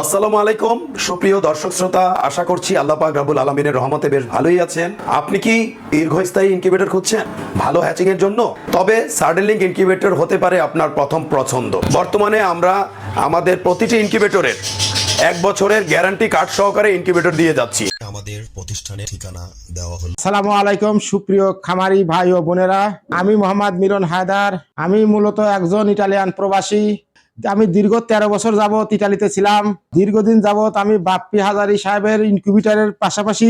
আসসালামু আলাইকুম। সুপ্রিয় দর্শক শ্রোতা আশা করছি আল্লাহ পাক রাবুল আলমিনের রহমতে বেশ ভালোই আছেন। আপনি কি দীর্ঘস্থায়ী ইনকিউবেটর খুঁজছেন? ভালো হ্যাচিং এর জন্য? তবে সার্ডেলিং ইনকিউবেটর হতে পারে আপনার প্রথম পছন্দ। বর্তমানে আমরা আমাদের প্রতিটি ইনকিউবেটরের এক বছরের গ্যারান্টি কার্ড সহকারে ইনকিউবেটর দিয়ে যাচ্ছি। আমাদের প্রতিষ্ঠানের ঠিকানা দেওয়া হলো সালামু আলাইকুম সুপ্রিয় খামারি ভাই ও বোনেরা। আমি মোহাম্মদ মিলন হায়দার। আমি মূলত একজন ইটালিয়ান প্রবাসী। আমি দীর্ঘ তেরো বছর যাবত ইটালিতে ছিলাম। দীর্ঘদিন যাবত আমি বাপ্পি হাজারি সাহেবের ইনকিউবিটারের পাশাপাশি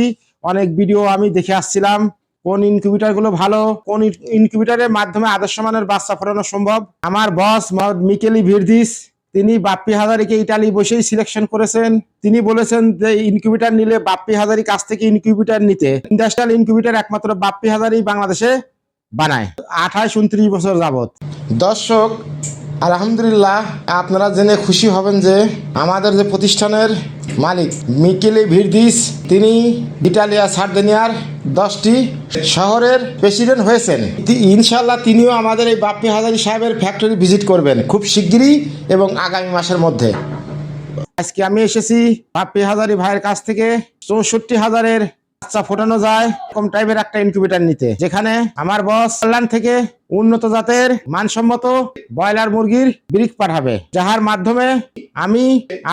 অনেক ভিডিও আমি দেখে আসছিলাম। কোন ইনকিউবিটারগুলো ভালো, কোন ইনকিউবিটারের মাধ্যমে আদর্শ মানের বাচ্চা ফোটানো সম্ভব? আমার বস মিকেলি ভিরদিস, তিনি বাপ্পি হাজারিকে ইটালি বসেই সিলেকশন করেছেন। তিনি বলেছেন যে ইনকিউবিটার নিলে বাপ্পি হাজারি কাছ থেকে ইনকিউবিটার নিতে। ইন্ডাস্ট্রিয়াল ইনকিউবিটার একমাত্র বাপ্পি হাজারি বাংলাদেশে বানায়। আঠাশ, উনত্রিশ বছর যাবত দর্শক আলহামদুলিল্লাহ, আপনারা জেনে খুশি হবেন যে আমাদের যে প্রতিষ্ঠানের মালিক মিকেলে ভিরদিস, তিনি ইটালিয়া, সার্দেনিয়ার দশটি শহরের প্রেসিডেন্ট হয়েছেন। ইনশাল্লাহ তিনিও আমাদের এই বাপ্পি হাজারি সাহেবের ফ্যাক্টরি ভিজিট করবেন খুব শিগগিরই এবং আগামী মাসের মধ্যে। আজকে আমি এসেছি বাপ্পি হাজারি ভাইয়ের কাছ থেকে চৌষট্টি হাজারের বাচ্চা ফোটানো যায় কম টাইপের একটা ইনকিউবেটার নিতে। যেখানে আমার বস কল্যাণ থেকে উন্নত জাতের মানসম্মত ব্রয়লার মুরগির ব্রিক পাঠাবে, যাহার মাধ্যমে আমি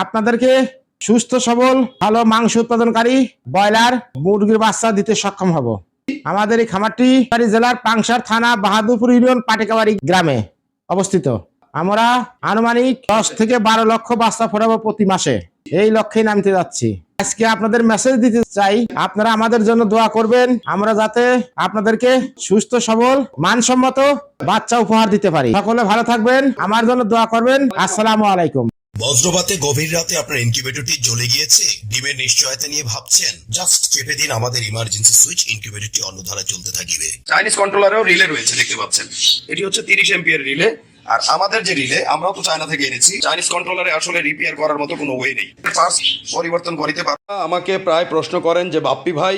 আপনাদেরকে সুস্থ, সবল, ভালো মাংস উৎপাদনকারী ব্রয়লার মুরগির বাচ্চা দিতে সক্ষম হব। আমাদের এই খামারটি জেলার পাংশার থানা বাহাদুরপুর ইউনিয়ন পাটিকাবাড়ি গ্রামে অবস্থিত। আমরা আনুমানিক দশ থেকে বারো লক্ষ বাচ্চা ফোটাবো প্রতি মাসে। এই লক্ষ্যেই নামতে যাচ্ছি। আজকে আপনাদের মেসেজ দিতে চাই। আপনারা আমাদের জন্য দোয়া করবেন। আমরা যাতে আপনাদেরকে সুস্থ সবল মানসম্মত বাচ্চা উপহার দিতে পারি। সকলে ভালো থাকবেন। আমার জন্য দোয়া করবেন। আসসালামু আলাইকুম। বজ্রপাতে গভীর রাতে আপনার ইনকিউবেটরটি জ্বলে গিয়েছে। ডিমের নিশ্চয়তা নিয়ে ভাবছেন জাস্ট চেপে দিন আমাদের ইমার্জেন্সি সুইচ ইনকিউবেটরটি অন্য ধারা চলতে থাকিবে। চাইনিজ কন্ট্রোলারেও রিলে রয়েছে দেখতে পাচ্ছেন। এটি হচ্ছে তিরিশ এমপিয়ার রিলে আর আমাদের যে রিলে আমরাও তো চায়না থেকে এনেছি। চাইনিজ কন্ট্রোলারে আসলে রিপেয়ার করার মতো কোনো ওয়ে নেই। পার্স পরিবর্তন করিতে পার আমাকে প্রায় প্রশ্ন করেন যে বাপ্পি ভাই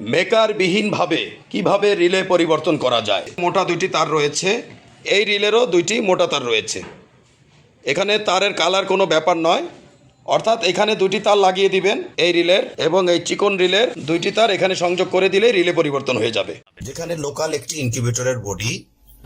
মেকার বিহীনভাবে কীভাবে রিলে পরিবর্তন করা যায়? মোটা দুইটি তার রয়েছে। এই রিলেরও দুইটি মোটা তার রয়েছে। এখানে তারের কালার কোনো ব্যাপার নয়। অর্থাৎ এখানে দুটি তার লাগিয়ে দিবেন এই রিলের এবং এই চিকন রিলের দুইটি তার এখানে সংযোগ করে দিলে রিলে পরিবর্তন হয়ে যাবে। যেখানে লোকাল একটি ইনকিউবেটরের বডি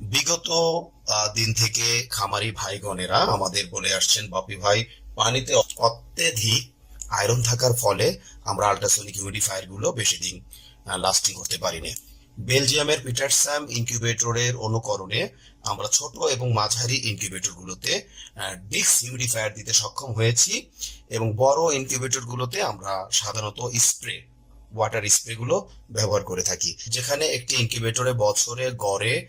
বিগত দিন থেকে খামারি ভাইগণেরা আমাদের বলে আসছেন, বাপি ভাই, পানিতে অত্যধিক আয়রন থাকার ফলে আমরা আল্ট্রাসনিক হিউমিডিফায়ারগুলো বেশি দিন লাস্টিং করতে পারি না বেলজিয়ামের পিটারস্যাম ইনকিউবেটরের অনুকরণে আমরা ছোট এবং মাঝারি ইনকিউবেটর গুলোতে ডিক্স হিউমিডিফায়ার দিতে সক্ষম হয়েছি এবং বড় ইনকিউবেটর গুলোতে আমরা সাধারণত স্প্রে ওয়াটার স্প্রে গুলো ব্যবহার করে থাকি। যেখানে একটি ইনকিউবেটরে বছরে গড়ে